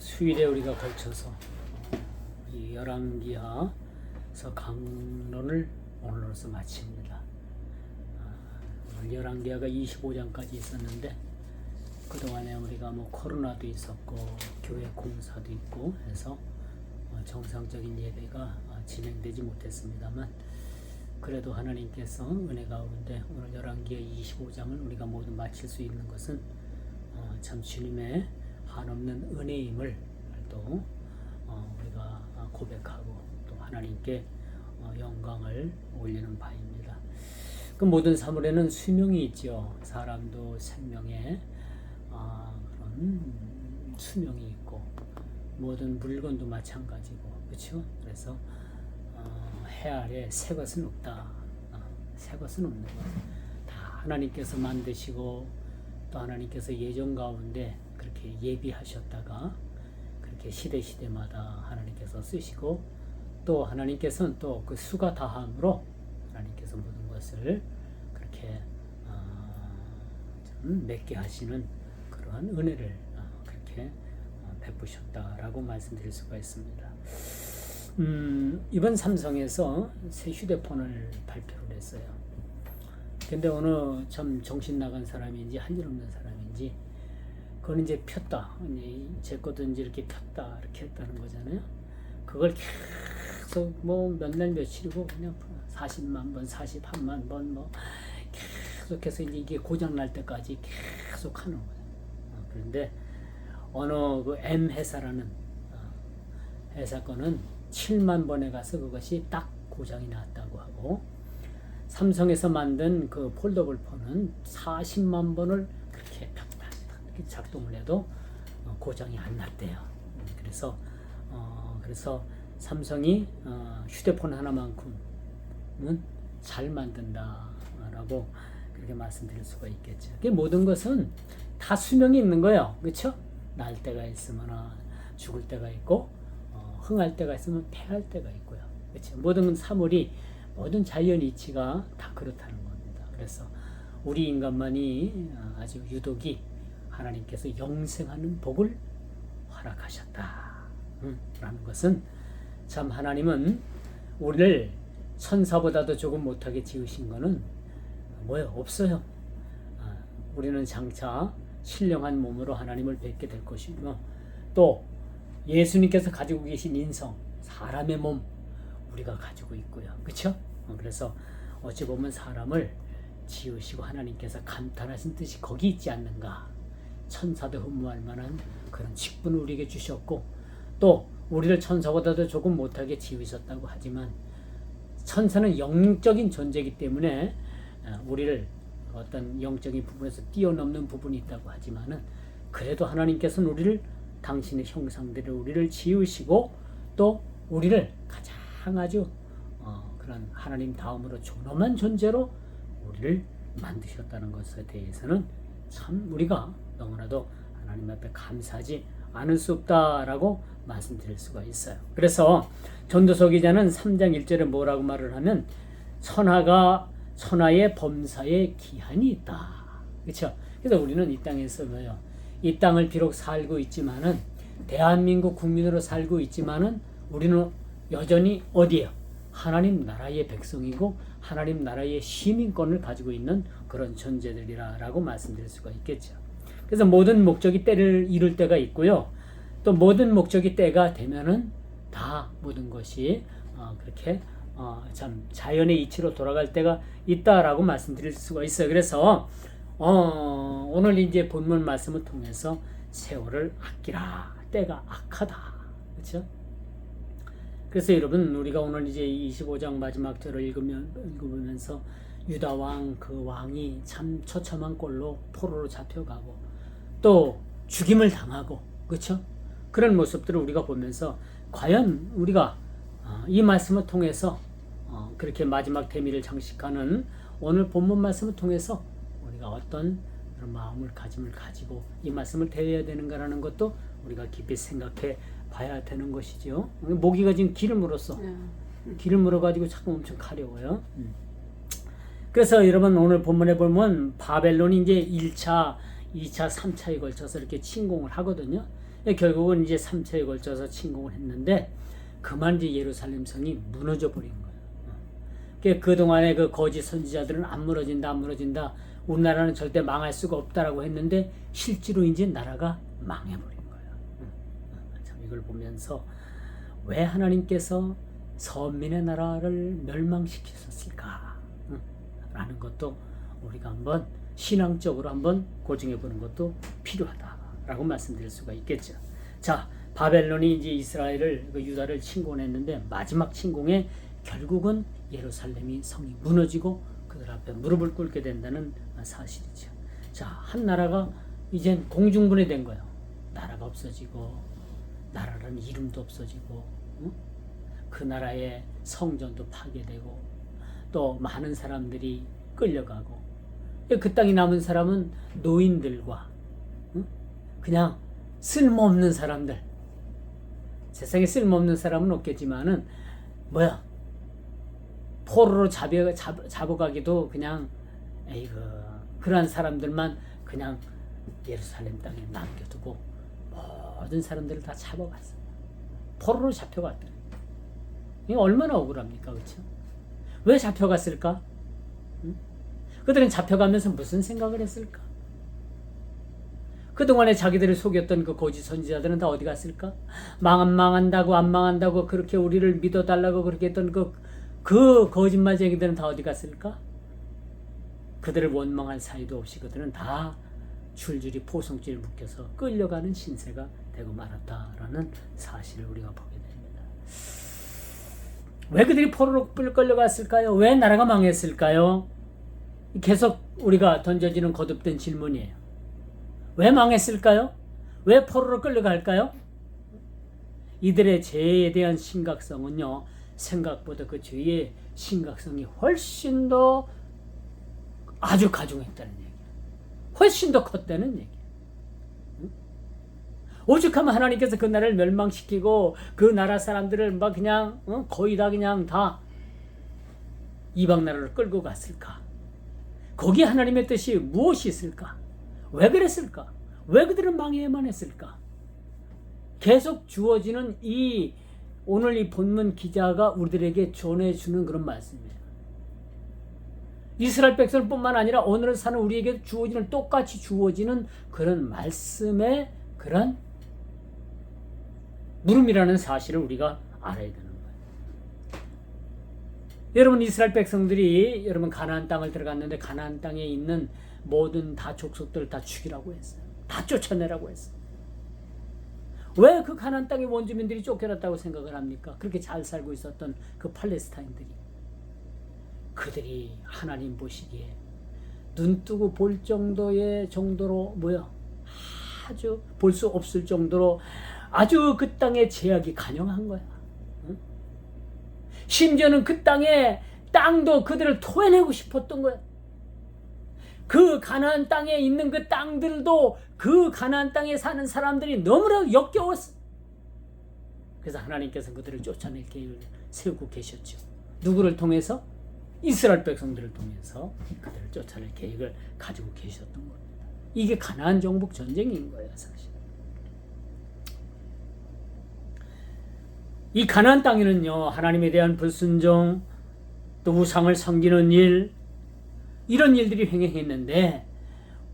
수일에 우리가 걸쳐서 이 열왕기하서 강론을 오늘로서 마칩니다. 아, 열왕기하가 25장까지 있었는데 그동안에 우리가 뭐 코로나도 있었고 교회 공사도 있고 해서 어, 정상적인 예배가 어, 진행되지 못했습니다만 그래도 하나님께서 은혜 가운데 오늘 열왕기의 25장을 우리가 모두 마칠 수 있는 것은 어, 참 주님의 한없는 은혜임을 또 어, 우리가 어, 고백하고 또 하나님께 어, 영광을 올리는 바입니다. 그 모든 사물에는 수명이 있죠. 사람도 생명에 아, 그런 수명이 있고 모든 물건도 마찬가지고 그렇죠. 그래서 어, 해 아래 새 것은 없다. 어, 새 것은 없는 것. 다 하나님께서 만드시고 또 하나님께서 예정 가운데 그렇게 예비하셨다가 그렇게 시대 시대마다 하나님께서 쓰시고 또 하나님께서는 또 그 수가 다함으로 하나님께서 모든 것을 그렇게 어, 좀 맺게 하시는 그러한 은혜를 어, 그렇게 어, 베푸셨다라고 말씀드릴 수가 있습니다. 음, 이번 삼성에서 새 휴대폰을 발표를 했어요. 근데 어느 참 정신 나간 사람인지 할 일 없는 사람인지 그건 이제 폈다. 이제 제 것도 이제 이렇게 폈다 이렇게 했다는 거잖아요. 그걸 계속 뭐 몇 날 며칠이고 그냥 40만 번, 41만 번 뭐 계속해서 이제 이게 고장 날 때까지 계속 하는 거예요. 어, 그런데 어느 그 M 회사라는 어, 회사 거는 7만 번에 가서 그것이 딱 고장이 났다고 하고 삼성에서 만든 그 폴더블 폰은 40만 번을 그렇게 작동을 해도 어, 고장이 안 났대요. 음, 그래서 어, 그래서 삼성이 어, 휴대폰 하나만큼은 잘 만든다라고 그렇게 말씀드릴 수가 있겠죠. 그 모든 것은 다 수명이 있는 거예요. 그렇죠? 날 때가 있으면 죽을 때가 있고 어, 흥할 때가 있으면 패할 때가 있고요. 그렇죠? 모든 사물이 모든 자연 이치가 다 그렇다는 겁니다. 그래서 우리 인간만이 어, 아주 유독이 하나님께서 영생하는 복을 허락하셨다. 음, 것은 참 하나님은 우리를 천사보다도 조금 못하게 지으신 거는 뭐요? 없어요. 아, 우리는 장차 신령한 몸으로 하나님을 뵙게 될 것이며 또 예수님께서 가지고 계신 인성, 사람의 몸 우리가 가지고 있고요. 그렇죠? 그래서 어찌 보면 사람을 지으시고 하나님께서 감탄하신 뜻이 거기 있지 않는가. 천사도 흠모할 만한 그런 직분을 우리에게 주셨고 또 우리를 천사보다도 조금 못하게 지으셨다고 하지만 천사는 영적인 존재이기 때문에 어, 우리를 어떤 영적인 부분에서 뛰어넘는 부분이 있다고 하지만은 그래도 하나님께서는 우리를 당신의 형상대로 우리를 지으시고 또 우리를 가장 아주 어, 그런 하나님 다음으로 존엄한 존재로 우리를 만드셨다는 것에 대해서는 참 우리가 너무나도 하나님 앞에 감사하지 않을 수 없다라고 말씀드릴 수가 있어요. 그래서 전도서 기자는 3장 1절에 뭐라고 말을 하면 천하가 천하의 범사에 기한이 있다. 그렇죠? 그래서 우리는 이 땅에서 뭐요? 이 땅을 비록 살고 있지만은 대한민국 국민으로 살고 있지만은 우리는 여전히 어디에요? 하나님 나라의 백성이고 하나님 나라의 시민권을 가지고 있는 그런 존재들이라라고 말씀드릴 수가 있겠죠. 그래서 모든 목적이 때를 이룰 때가 있고요. 또 모든 목적이 때가 되면은 다 모든 것이 어, 그렇게 어, 참 자연의 이치로 돌아갈 때가 있다라고 말씀드릴 수가 있어요. 그래서 어, 오늘 이제 본문 말씀을 통해서 세월을 아끼라 때가 악하다. 그렇죠? 그래서 여러분 우리가 오늘 이제 25장 마지막 절을 읽으면 읽으면서 유다 왕 그 왕이 참 처참한 꼴로 포로로 잡혀가고 또 죽임을 당하고 그렇죠? 그런 모습들을 우리가 보면서 과연 우리가 어, 이 말씀을 통해서 어, 그렇게 마지막 대미를 장식하는 오늘 본문 말씀을 통해서 우리가 어떤 마음을 가짐을 가지고 이 말씀을 대해야 되는가라는 것도 우리가 깊이 생각해 봐야 되는 것이죠. 모기가 지금 기를 물었어. 기를 물어가지고 자꾸 엄청 가려워요. 음. 그래서 여러분 오늘 본문에 보면 바벨론이 이제 1차 2차, 3차에 걸쳐서 이렇게 침공을 하거든요. 예, 결국은 이제 3차에 걸쳐서 침공을 했는데 그만 이제 예루살렘 성이 무너져 버린 거예요. 그 그동안에 그 거짓 선지자들은 안 무너진다, 안 무너진다. 우리나라는 절대 망할 수가 없다라고 했는데 실제로 이제 나라가 망해버린 거예요. 참 이걸 보면서 왜 하나님께서 선민의 나라를 멸망시키셨을까? 라는 것도 우리가 한번 신앙적으로 한번 고증해 보는 것도 필요하다라고 말씀드릴 수가 있겠죠. 자, 바벨론이 이제 이스라엘을 그 유다를 침공했는데 마지막 침공에 결국은 예루살렘이 성이 무너지고 그들 앞에 무릎을 꿇게 된다는 사실이죠. 자, 한 나라가 이젠 공중분해 된 거예요. 나라가 없어지고 나라라는 이름도 없어지고 응? 그 나라의 성전도 파괴되고 또 많은 사람들이 끌려가고 그 땅에 남은 사람은 노인들과 응? 그냥 쓸모없는 사람들 세상에 쓸모없는 사람은 없겠지만은 뭐야 포로로 잡여, 잡, 잡아가기도 그냥 에이그 그러한 사람들만 그냥 예루살렘 땅에 남겨두고 모든 사람들을 다 잡아갔어 포로로 잡혀갔다 이게 얼마나 억울합니까 그렇죠? 왜 잡혀갔을까? 응? 그들은 잡혀가면서 무슨 생각을 했을까? 그동안에 자기들을 속였던 그 거짓 선지자들은 다 어디 갔을까? 망안 망한다고 안 망한다고 그렇게 우리를 믿어달라고 그렇게 했던 그, 그 거짓말쟁이들은 다 어디 갔을까? 그들을 원망할 사이도 없이 그들은 다 줄줄이 포송줄에 묶여서 끌려가는 신세가 되고 말았다라는 사실을 우리가 보게 됩니다. 왜 그들이 포로로 끌려갔을까요? 왜 나라가 망했을까요? 계속 우리가 던져지는 거듭된 질문이에요. 왜 망했을까요? 왜 포로로 끌려갈까요? 이들의 죄에 대한 심각성은요, 생각보다 그 죄의 심각성이 훨씬 더 아주 가중했다는 얘기예요. 훨씬 더 컸다는 얘기예요. 오죽하면 하나님께서 그 나라를 멸망시키고 그 나라 사람들을 막 그냥 어? 거의 다 그냥 다 이방 나라로 끌고 갔을까? 거기에 하나님의 뜻이 무엇이 있을까? 왜 그랬을까? 왜 그들은 망해야만 했을까? 계속 주어지는 이 오늘 이 본문 기자가 우리들에게 전해주는 그런 말씀이에요. 이스라엘 백성뿐만 아니라 오늘 사는 우리에게 주어지는 똑같이 주어지는 그런 말씀의 그런 물음이라는 사실을 우리가 알아야 거예요. 여러분 이스라엘 백성들이 여러분 가나안 땅을 들어갔는데 가나안 땅에 있는 모든 다 족속들을 다 죽이라고 했어요. 다 쫓아내라고 했어요. 왜 그 가나안 땅의 원주민들이 쫓겨났다고 생각을 합니까? 그렇게 잘 살고 있었던 그 팔레스타인들이 그들이 하나님 보시기에 눈 뜨고 볼 정도의 정도로 뭐야 아주 볼 수 없을 정도로 아주 그 땅의 제약이 간영한 거야. 응? 심지어는 그 땅에 땅도 그들을 토해내고 싶었던 거야. 그 가나안 땅에 있는 그 땅들도 그 가나안 땅에 사는 사람들이 너무나 역겨웠어. 그래서 하나님께서 그들을 쫓아낼 계획을 세우고 계셨죠. 누구를 통해서? 이스라엘 백성들을 통해서 그들을 쫓아낼 계획을 가지고 계셨던 겁니다. 이게 가나안 정복 전쟁인 거예요, 사실. 이 가나안 땅에는요 하나님에 대한 불순종 또 우상을 섬기는 일 이런 일들이 횡행했는데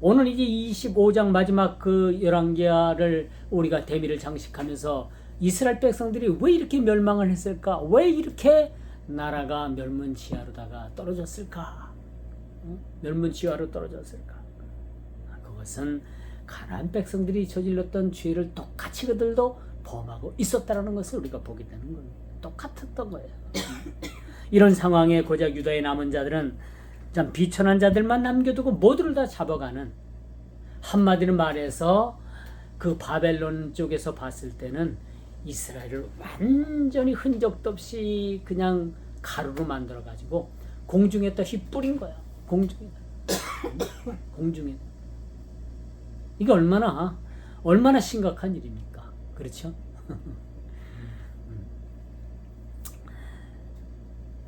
오늘 이제 25장 마지막 그 열왕기하를 우리가 대미를 장식하면서 이스라엘 백성들이 왜 이렇게 멸망을 했을까? 왜 이렇게 나라가 멸문지하로다가 떨어졌을까? 멸문지하로 떨어졌을까? 그것은 가나안 백성들이 저질렀던 죄를 똑같이 그들도 범하고 있었다라는 것을 우리가 보게 되는 거예요. 똑같았던 거예요. 이런 상황에 고작 유다의 남은 자들은 참 비천한 자들만 남겨두고 모두를 다 잡아가는 한마디로 말해서 그 바벨론 쪽에서 봤을 때는 이스라엘을 완전히 흔적도 없이 그냥 가루로 만들어 가지고 공중에 다 휘 뿌린 거야. 공중에 공중에 이게 얼마나 얼마나 심각한 일입니까? 그렇죠?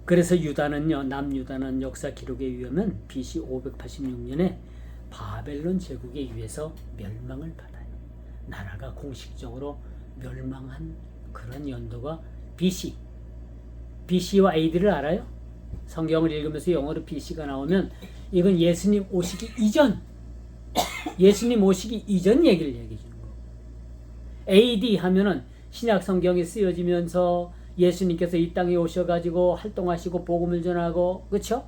그래서 유다는요, 남유다는 역사 기록에 의하면 BC 586년에 바벨론 제국에 의해서 멸망을 받아요. 나라가 공식적으로 멸망한 그런 연도가 BC. BC와 AD를 알아요? 성경을 읽으면서 영어로 BC가 나오면 이건 예수님 오시기 이전, 예수님 오시기 이전 얘기를 거고. AD 하면은 신약 성경이 쓰여지면서 예수님께서 이 땅에 오셔가지고 활동하시고 복음을 전하고 그렇죠?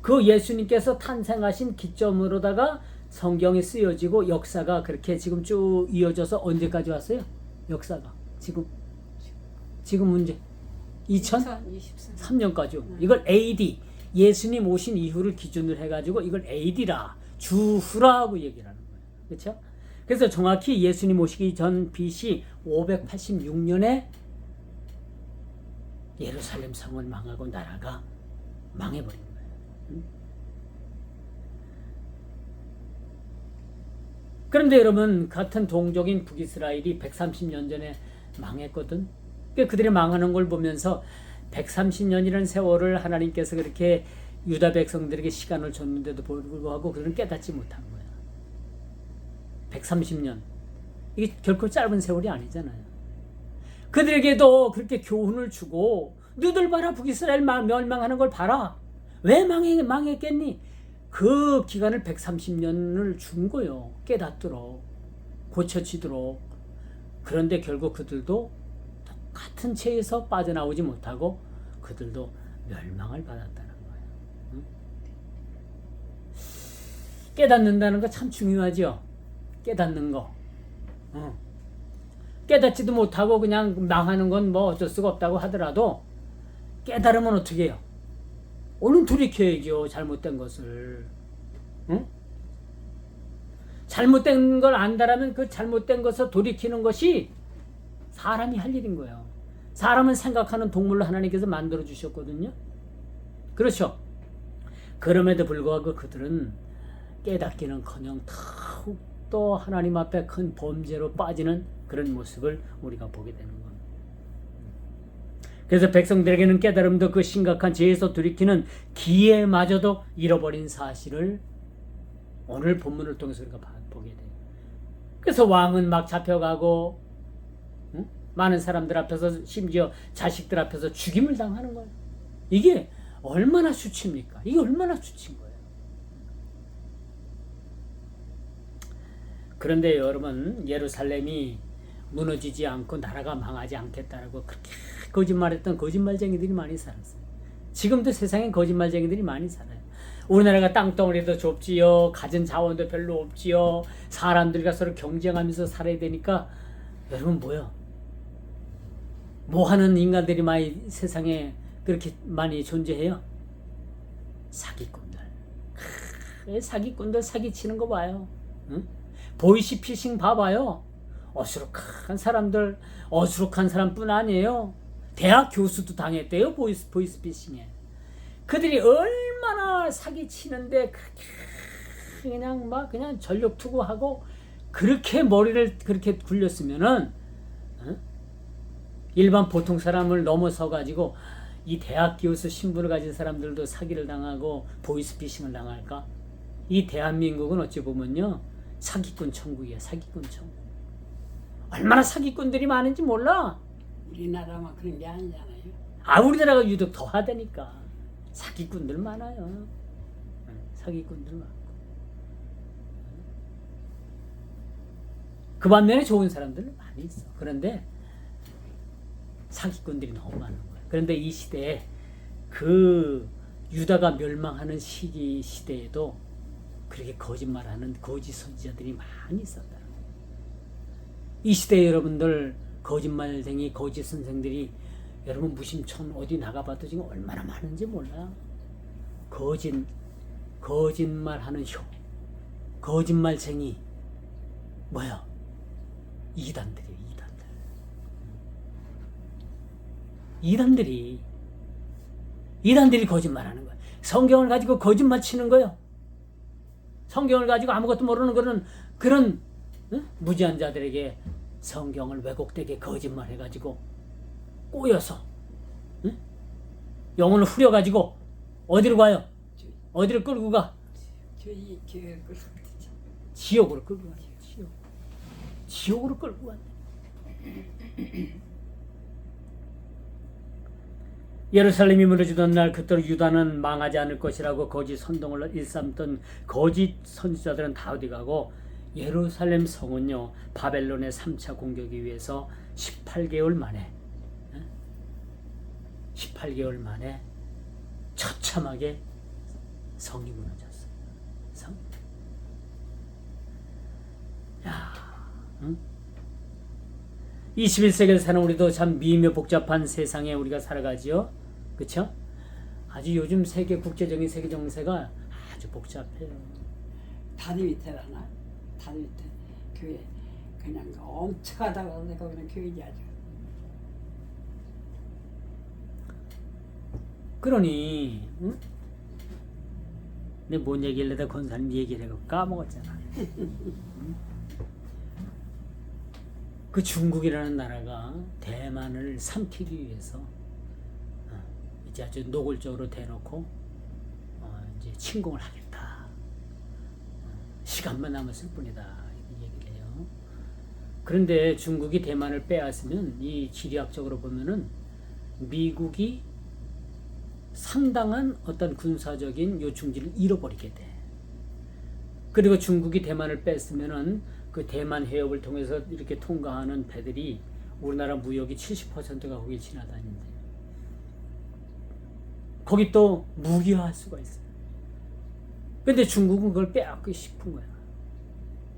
그 예수님께서 탄생하신 기점으로다가 성경이 쓰여지고 역사가 그렇게 지금 쭉 이어져서 언제까지 왔어요? 역사가 지금 지금 문제 2003년까지 이걸 AD 예수님 오신 이후를 기준으로 해가지고 이걸 AD라 주후라고 얘기를 하는 거예요. 그렇죠? 그래서 정확히 예수님 오시기 전 BC 586년에 예루살렘 성을 망하고 나라가 망해버린 거예요. 응? 그런데 여러분 같은 동족인 북이스라엘이 130년 전에 망했거든. 그 그들이 망하는 걸 보면서 130년이라는 세월을 하나님께서 그렇게 유다 백성들에게 시간을 줬는데도 불구하고 그들은 깨닫지 못한 거야. 130년. 이게 결코 짧은 세월이 아니잖아요. 그들에게도 그렇게 교훈을 주고 너들 봐라 북이스라엘 멸망하는 걸 봐라. 왜 망해, 망했겠니? 그 기간을 130년을 준 거요. 깨닫도록 고쳐지도록. 그런데 결국 그들도 똑같은 채에서 빠져나오지 못하고 그들도 멸망을 받았다는 거예요. 응? 깨닫는다는 거 참 중요하죠. 깨닫는 거. 응. 깨닫지도 못하고 그냥 망하는 건 뭐 어쩔 수가 없다고 하더라도 깨달으면 어떻게 해요? 얼른 돌이켜야죠. 잘못된 것을. 응? 잘못된 걸 안다라면 그 잘못된 것을 돌이키는 것이 사람이 할 일인 거예요. 사람은 생각하는 동물로 하나님께서 만들어 주셨거든요. 그렇죠? 그럼에도 불구하고 그들은 깨닫기는커녕 더욱 더 하나님 앞에 큰 범죄로 빠지는 그런 모습을 우리가 보게 되는 겁니다. 그래서 백성들에게는 깨달음도 그 심각한 죄에서 돌이키는 기회마저도 잃어버린 사실을 오늘 본문을 통해서 우리가 보게 돼요. 그래서 왕은 막 잡혀가고 응? 많은 사람들 앞에서 심지어 자식들 앞에서 죽임을 당하는 거예요. 이게 얼마나 수치입니까? 이게 얼마나 수치인 거예요. 그런데 여러분 예루살렘이 무너지지 않고 나라가 망하지 않겠다라고 그렇게 거짓말했던 거짓말쟁이들이 많이 살았어요. 지금도 세상엔 거짓말쟁이들이 많이 살아요. 우리나라가 땅덩어리도 좁지요, 가진 자원도 별로 없지요, 사람들과 서로 경쟁하면서 살아야 되니까 여러분 뭐요? 뭐 하는 인간들이 많이 세상에 그렇게 많이 존재해요? 사기꾼들. 크, 사기꾼들 사기치는 거 봐요. 응? 보이시 피싱 봐봐요. 어수룩한 사람들, 어수룩한 사람뿐 아니에요. 대학 교수도 당했대요 보이스 보이스 피싱에. 그들이 얼마나 사기 치는데 그렇게 그냥 막 그냥 전력 투구하고 그렇게 머리를 그렇게 굴렸으면은 어? 일반 보통 사람을 넘어서 가지고 이 대학 교수 신분을 가진 사람들도 사기를 당하고 보이스피싱을 당할까? 이 대한민국은 어찌 보면요 사기꾼 천국이야 사기꾼 천국. 얼마나 사기꾼들이 많은지 몰라. 우리나라만 그런 게 아니잖아요. 아 우리나라가 유독 더 하다니까 사기꾼들 많아요. 응, 사기꾼들 많고. 그 반면에 좋은 사람들 많이 있어. 그런데 사기꾼들이 너무 많은 거야. 그런데 이 시대에 그 유다가 멸망하는 시기 시대에도 그렇게 거짓말하는 거짓 선지자들이 많이 있었다. 이 시대 여러분들 거짓말쟁이 거짓 선생들이 여러분 무심촌 어디 나가봐도 지금 얼마나 많은지 몰라. 거짓 거짓말하는 효 거짓말쟁이 뭐야 이단들이 이단들 이단들이 이단들이 거짓말하는 거야. 성경을 가지고 거짓말 치는 거요. 성경을 가지고 아무것도 모르는 그런 그런 응? 무지한 자들에게 성경을 왜곡되게 거짓말해 가지고 꼬여서 응? 영혼을 후려 가지고 어디로 가요? 어디를 끌고 가? 저희 교회 그 지옥으로 끌고 가요. 지옥. 지옥으로 끌고 간다. 예루살렘이 무너지던 날 그때로 유다는 망하지 않을 것이라고 거짓 선동을 일삼던 거짓 선지자들은 다 어디 가고 예루살렘 성은요 바벨론의 3차 공격에 위해서 18개월 만에 예? 18개월 만에 처참하게 성이 무너졌어요. 성. 야, 응? 21세기를 사는 우리도 참 미묘 복잡한 세상에 우리가 살아가지요. 그쵸? 아주 요즘 세계 국제적인 세계 정세가 아주 복잡해요. 다리 밑에라나 다리 밑에 교회 그냥 엄청하다고 내가 그냥 교회지 아주 그러니, 응? 내뭔 얘기를 내다 권사님 얘기를 하고 까먹었잖아. 응? 그 중국이라는 나라가 대만을 삼키기 위해서 어, 이제 아주 노골적으로 대놓고 어, 이제 침공을 하겠다. 어, 시간만 남았을 뿐이다. 얘기를 해요. 그런데 중국이 대만을 빼앗으면 이 지리학적으로 보면은 미국이 상당한 어떤 군사적인 요충지를 잃어버리게 돼. 그리고 중국이 대만을 뺐으면은 그 대만 해협을 통해서 이렇게 통과하는 배들이 우리나라 무역이 70%가 거기 지나다닌대. 거기 또 무기화할 수가 있어요. 근데 중국은 그걸 빼앗고 싶은 거야.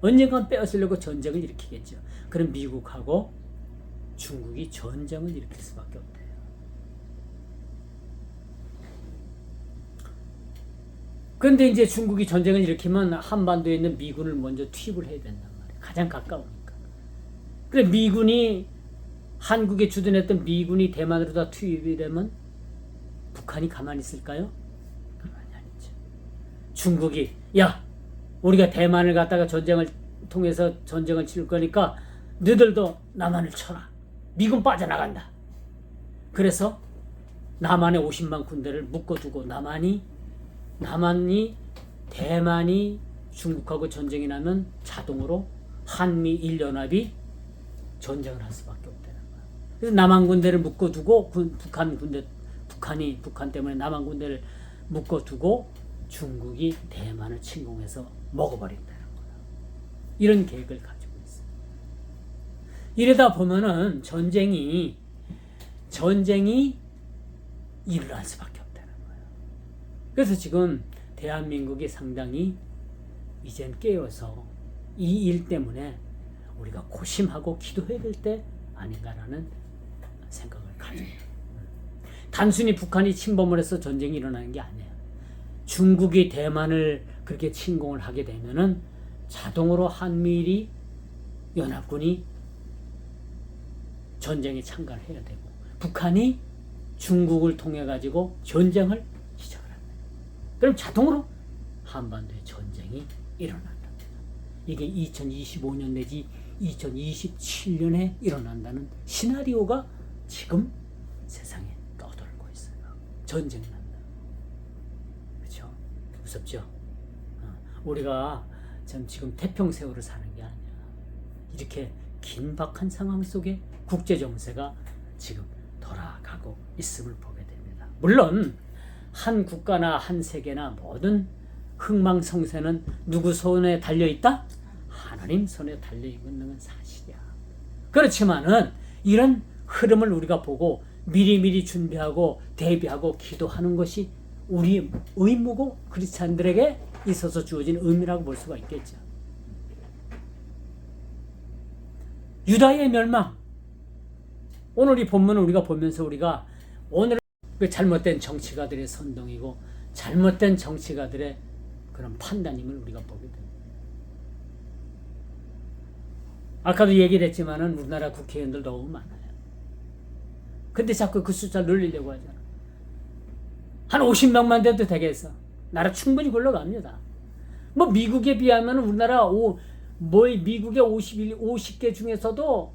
언젠간 빼앗으려고 전쟁을 일으키겠죠. 그럼 미국하고 중국이 전쟁을 일으킬 수밖에 없대요. 그런데 이제 중국이 전쟁을 일으키면 한반도에 있는 미군을 먼저 투입을 해야 된단 말이에요. 가장 가까우니까. 그래 미군이 한국에 주둔했던 미군이 대만으로 다 투입이 되면 북한이 가만히 있을까요? 가만히 안 있죠. 중국이 야 우리가 대만을 갖다가 전쟁을 통해서 전쟁을 치를 거니까 너희들도 남한을 쳐라. 미군 빠져나간다. 그래서 남한에 50만 군대를 묶어두고 남한이 남한이 대만이 중국하고 전쟁이 나면 자동으로 한미 일연합이 전쟁을 할 수밖에 없다는 거야. 그래서 남한 군대를 묶어두고 군, 북한 군대 북한이 북한 때문에 남한 군대를 묶어두고 중국이 대만을 침공해서 먹어버린다는 거야. 이런 계획을 가지고 있어요. 이러다 보면은 전쟁이 전쟁이 일어날 수밖에 없다는 거예요. 그래서 지금 대한민국이 상당히 이젠 깨어서 이 일 때문에 우리가 고심하고 기도해야 될 때 아닌가라는 생각을 가져요. 단순히 북한이 침범을 해서 전쟁이 일어나는 게 아니에요. 중국이 대만을 그렇게 침공을 하게 되면은 자동으로 한미일이 연합군이 전쟁에 참가를 해야 되고 북한이 중국을 통해 가지고 전쟁을 시작을 합니다. 그럼 자동으로 한반도에 전쟁이 일어난답니다. 이게 2025년 내지 2027년에 일어난다는 시나리오가 지금 세상에. 전쟁 난다. 그렇죠? 무섭죠? 어, 우리가 참 지금 태평세월을 사는 게 아니야. 이렇게 긴박한 상황 속에 국제 정세가 지금 돌아가고 있음을 보게 됩니다. 물론 한 국가나 한 세계나 모든 흥망성쇠는 누구 손에 달려 있다? 하나님 손에 달려 있는 건 사실이야. 그렇지만은 이런 흐름을 우리가 보고 미리미리 준비하고 대비하고 기도하는 것이 우리 의무고 크리스찬들에게 있어서 주어진 의미라고 볼 수가 있겠죠. 유다의 멸망. 오늘 이 본문을 우리가 보면서 우리가 오늘 그 잘못된 정치가들의 선동이고 잘못된 정치가들의 그런 판단임을 우리가 보게 됩니다. 아까도 얘기를 했지만은 우리나라 국회의원들 너무 많아요. 근데 자꾸 그 숫자 늘리려고 하잖아. 한 50명만 돼도 되겠어. 나라 충분히 굴러갑니다. 뭐 미국에 비하면 우리나라 오, 뭐 미국의 51, 50개 중에서도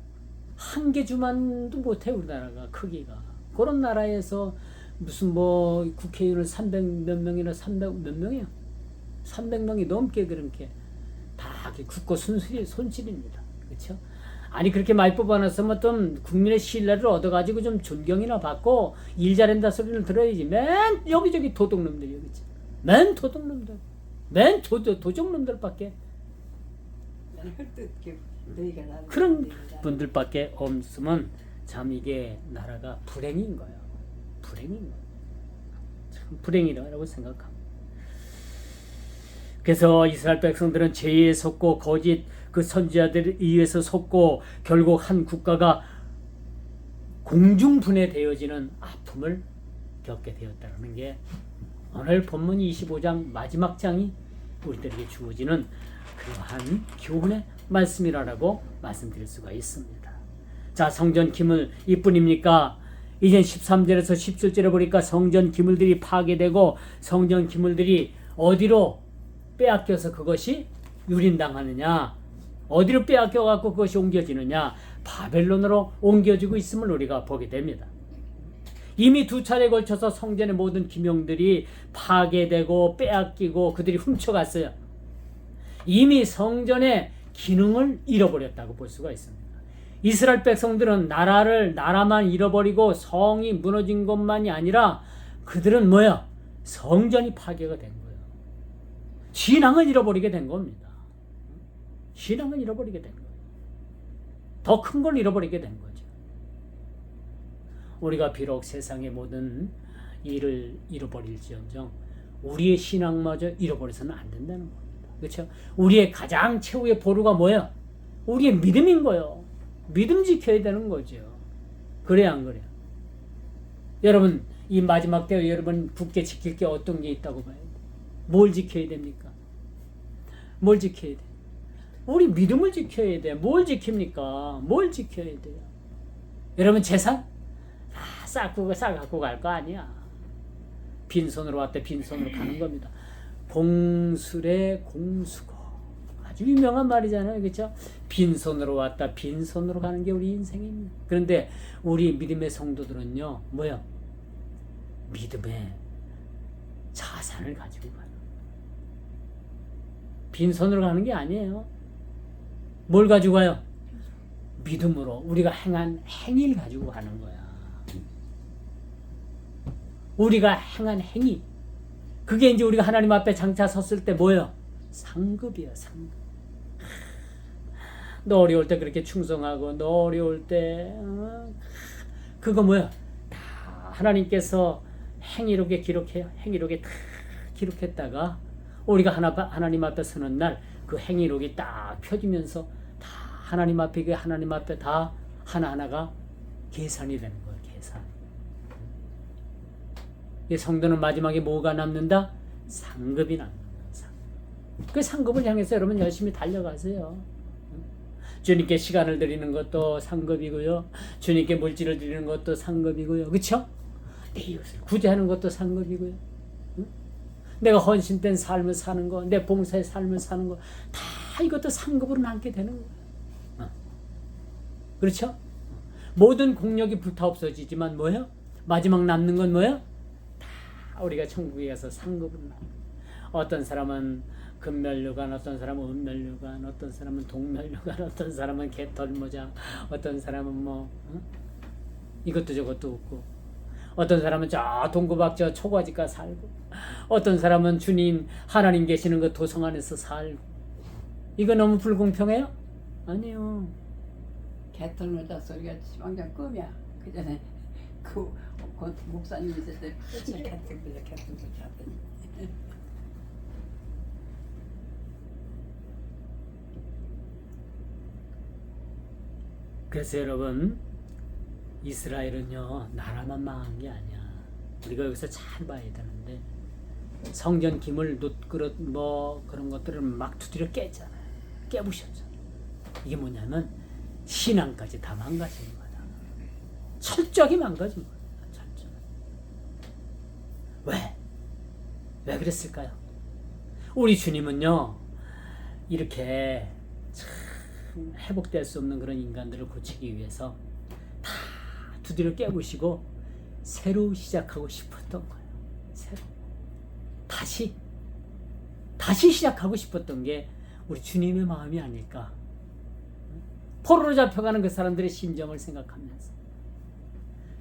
한 개 주만도 못해 우리나라가 크기가 그런 나라에서 무슨 뭐 국회의원을 300 몇 명이나 300 몇 명이야 300명이 넘게 그렇게 다 굳고 순수히 손실입니다. 그렇죠? 아니 그렇게 많이 뽑아놨으면 어떤 국민의 신뢰를 얻어가지고 좀 존경이나 받고 일 잘한다 소리를 들어야지. 맨 여기저기 도둑놈들이 여기 있지. 맨 도둑놈들, 맨 도, 도적놈들밖에 나는 헐뜯 너희가 나를 그런 분들밖에 없으면 참 이게 나라가 불행인 거예요. 불행인 거예요. 참 불행이라고 생각합니다. 그래서 이스라엘 백성들은 죄에 속고 거짓 그 선지자들에 의해서 속고 결국 한 국가가 공중분해되어지는 아픔을 겪게 되었다는 게 오늘 본문 25장 마지막 장이 우리들에게 주어지는 그러한 교훈의 말씀이라고 말씀드릴 수가 있습니다. 자, 성전 기물 이뿐입니까? 이제 13절에서 17절에 보니까 성전 기물들이 파괴되고 성전 기물들이 어디로 빼앗겨서 그것이 유린당하느냐? 어디로 빼앗겨 갖고 그것이 옮겨지느냐? 바벨론으로 옮겨지고 있음을 우리가 보게 됩니다. 이미 두 차례에 걸쳐서 성전의 모든 기명들이 파괴되고 빼앗기고 그들이 훔쳐갔어요. 이미 성전의 기능을 잃어버렸다고 볼 수가 있습니다. 이스라엘 백성들은 나라를 나라만 잃어버리고 성이 무너진 것만이 아니라 그들은 뭐야? 성전이 파괴가 된 거예요. 신앙을 잃어버리게 된 겁니다. 신앙을 잃어버리게 된 거예요. 더 큰 걸 잃어버리게 된 거죠. 우리가 비록 세상의 모든 일을 잃어버릴지언정 우리의 신앙마저 잃어버려서는 안 된다는 겁니다. 그렇죠? 우리의 가장 최후의 보루가 뭐야? 우리의 믿음인 거예요. 믿음 지켜야 되는 거죠. 그래야 안 그래요? 여러분 이 마지막 때 여러분 굳게 지킬 게 어떤 게 있다고 봐요? 뭘 지켜야 됩니까? 뭘 지켜야 돼? 우리 믿음을 지켜야 돼. 뭘 지킵니까? 뭘 지켜야 돼요? 여러분 재산? 다 쌓고 싸갖고 갈 거 아니야. 빈손으로 왔대 빈손으로 가는 겁니다. 공술의 공수고 아주 유명한 말이잖아요, 그렇죠? 빈손으로 왔다 빈손으로 가는 게 우리 인생입니다. 그런데 우리 믿음의 성도들은요, 뭐야? 믿음의 자산을 가지고 가요. 빈손으로 가는 게 아니에요. 뭘 가지고 가요? 믿음으로 우리가 행한 행위를 가지고 가는 거야. 우리가 행한 행위. 그게 이제 우리가 하나님 앞에 장차 섰을 때 뭐예요? 상급이야, 상급. 너 어려울 때 그렇게 충성하고 너 어려울 때 어? 그거 뭐야? 다 하나님께서 행위록에 기록해요. 행위록에 다 기록했다가 우리가 하나, 하나님 앞에 서는 날 그 행위록이 딱 펴지면서 다 하나님 앞에 그 하나님 앞에 다 하나하나가 계산이 되는 거예요. 계산. 이 성도는 마지막에 뭐가 남는다? 상급이 남는다. 상급. 그 상급을 향해서 여러분 열심히 달려가세요. 주님께 시간을 드리는 것도 상급이고요. 주님께 물질을 드리는 것도 상급이고요. 그렇죠? 내 이웃을 구제하는 것도 상급이고요. 응? 내가 헌신된 삶을 사는 거, 내 봉사의 삶을 사는 거, 다 이것도 상급으로 남게 되는 거예요. 어. 그렇죠? 모든 공력이 불타 없어지지만 뭐예요? 마지막 남는 건 뭐예요? 다 우리가 천국에 가서 남. 어떤 사람은 금면류관, 어떤 사람은 은면류관, 어떤 사람은 동면류관, 어떤 사람은 개털모자, 어떤 사람은 뭐 어? 이것도 저것도 없고 어떤 사람은 저 동구박 저 초가지가 살고 어떤 사람은 주님 하나님 계시는 그 도성 안에서 살고 이거 너무 불공평해요? 아니요. 개털모자 소리가 완전 꿈이야. 그 전에 그, 그 목사님 있을 때 맨날 개털모자 개털모자 하더니 그래서 여러분 이스라엘은요 나라만 망한 게 아니야. 우리가 여기서 잘 봐야 되는데 성전 기물 놋그릇 뭐 그런 것들을 막 두드려 깼잖아요. 깨부셨잖아요. 이게 뭐냐면 신앙까지 다 망가진 거다. 철저하게 망가진 거다. 철저하게. 왜? 왜 그랬을까요? 우리 주님은요 이렇게 참 회복될 수 없는 그런 인간들을 고치기 위해서 다 두드려 깨부시고 새로 시작하고 싶었던 거예요. 새로 다시 다시 시작하고 싶었던 게 우리 주님의 마음이 아닐까. 포로로 잡혀가는 그 사람들의 심정을 생각하면서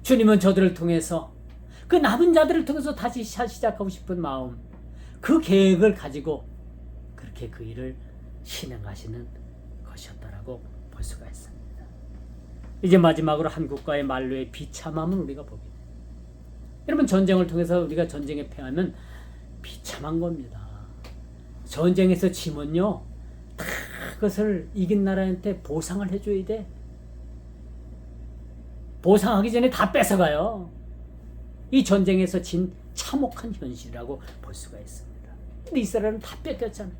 주님은 저들을 통해서 그 남은 자들을 통해서 다시 시- 시작하고 싶은 마음, 그 계획을 가지고 그렇게 그 일을 실행하시는 것이었다라고 볼 수가 있습니다. 이제 마지막으로 한국과의 말로의 비참함을 우리가 보게 돼요. 여러분 전쟁을 통해서 우리가 전쟁에 패하면 비참한 겁니다. 전쟁에서 다 그것을 이긴 나라한테 보상을 해줘야 돼. 보상하기 전에 다 뺏어가요. 이 전쟁에서 진 참혹한 현실이라고 볼 수가 있습니다. 근데 이스라엘은 다 뺏겼잖아요.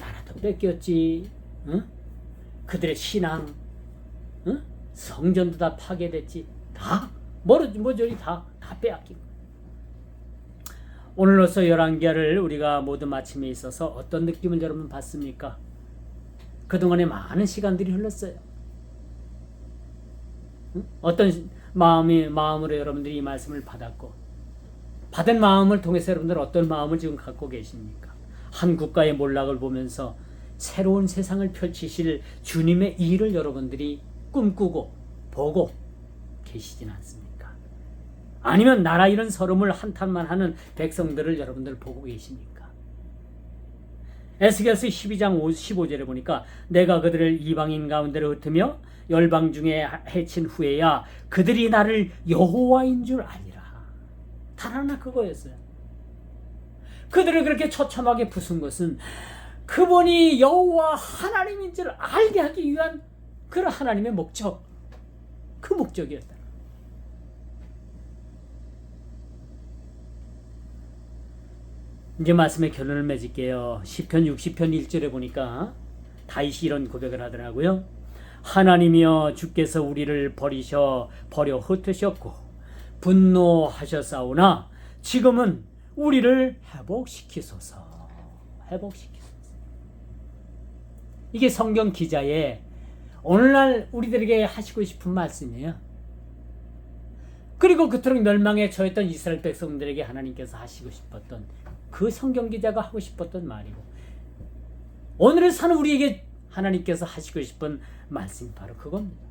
나라도 뺏겼지. 응? 그들의 신앙, 응? 성전도 다 파괴됐지. 다 뭐로 뭐저리 다다 빼앗기고. 오늘로서 열왕기를 우리가 모두 마침에 있어서 어떤 느낌을 여러분 받습니까? 그동안에 많은 시간들이 흘렀어요. 응? 어떤 마음이 마음으로 여러분들이 이 말씀을 받았고 받은 마음을 통해서 여러분들 어떤 마음을 지금 갖고 계십니까? 한 국가의 몰락을 보면서 새로운 세상을 펼치실 주님의 일을 여러분들이 꿈꾸고 보고 계시진 않습니까? 아니면 나라 잃은 서름을 한탄만 하는 백성들을 여러분들 보고 계십니까? 에스겔서 12장 15절에 보니까 내가 그들을 이방인 가운데로 흩으며 열방 중에 해친 후에야 그들이 나를 여호와인 줄 아니라 단 하나 그거였어요. 그들을 그렇게 처참하게 부순 것은 그분이 여호와 하나님인 줄 알게 하기 위한 그런 하나님의 목적 그 목적이었다. 이제 말씀의 결론을 맺을게요. 10편 60편 1절에 보니까 다윗이 이런 고백을 하더라고요. 하나님이여 주께서 우리를 버리셔 버려 흩으셨고 분노하셨사오나 지금은 우리를 회복시키소서. 회복시키소서. 이게 성경 기자의 오늘날 우리들에게 하시고 싶은 말씀이에요. 그리고 그토록 멸망에 처했던 이스라엘 백성들에게 하나님께서 하시고 싶었던 그 성경 기자가 하고 싶었던 말이고 오늘을 사는 우리에게 하나님께서 하시고 싶은 말씀이 바로 그겁니다.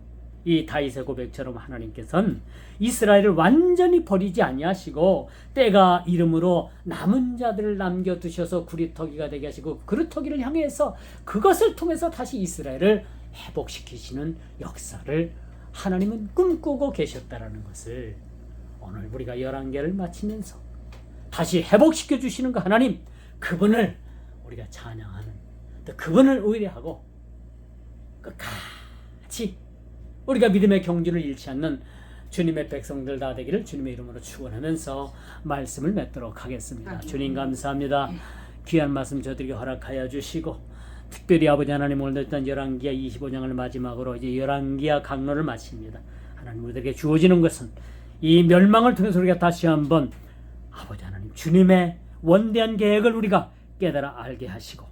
이 다윗의 고백처럼 하나님께서는 이스라엘을 완전히 버리지 아니하시고 때가 이름으로 남은 자들을 남겨 두셔서 구리터기가 되게 하시고 그루터기를 향해서 그것을 통해서 다시 이스라엘을 회복시키시는 역사를 하나님은 꿈꾸고 계셨다라는 것을 오늘 우리가 열한 개를 마치면서 다시 회복시켜 주시는 그 하나님 그분을 우리가 찬양하는 또 그분을 의뢰하고 끝까지 우리가 믿음의 경주를 잃지 않는 주님의 백성들 다 되기를 주님의 이름으로 축원하면서 말씀을 맺도록 하겠습니다. 주님 감사합니다. 귀한 말씀 저들에게 허락하여 주시고 특별히 아버지 하나님 오늘 했던 열왕기야 25장을 마지막으로 이제 열왕기야 강론을 마칩니다. 하나님 우리에게 주어지는 것은 이 멸망을 통해서 우리가 다시 한번 아버지 하나님 주님의 원대한 계획을 우리가 깨달아 알게 하시고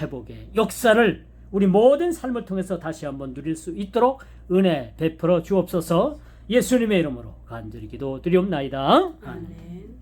회복의 역사를 우리 모든 삶을 통해서 다시 한번 누릴 수 있도록 은혜 베풀어 주옵소서 예수님의 이름으로 간절히 기도 드리옵나이다. 아멘.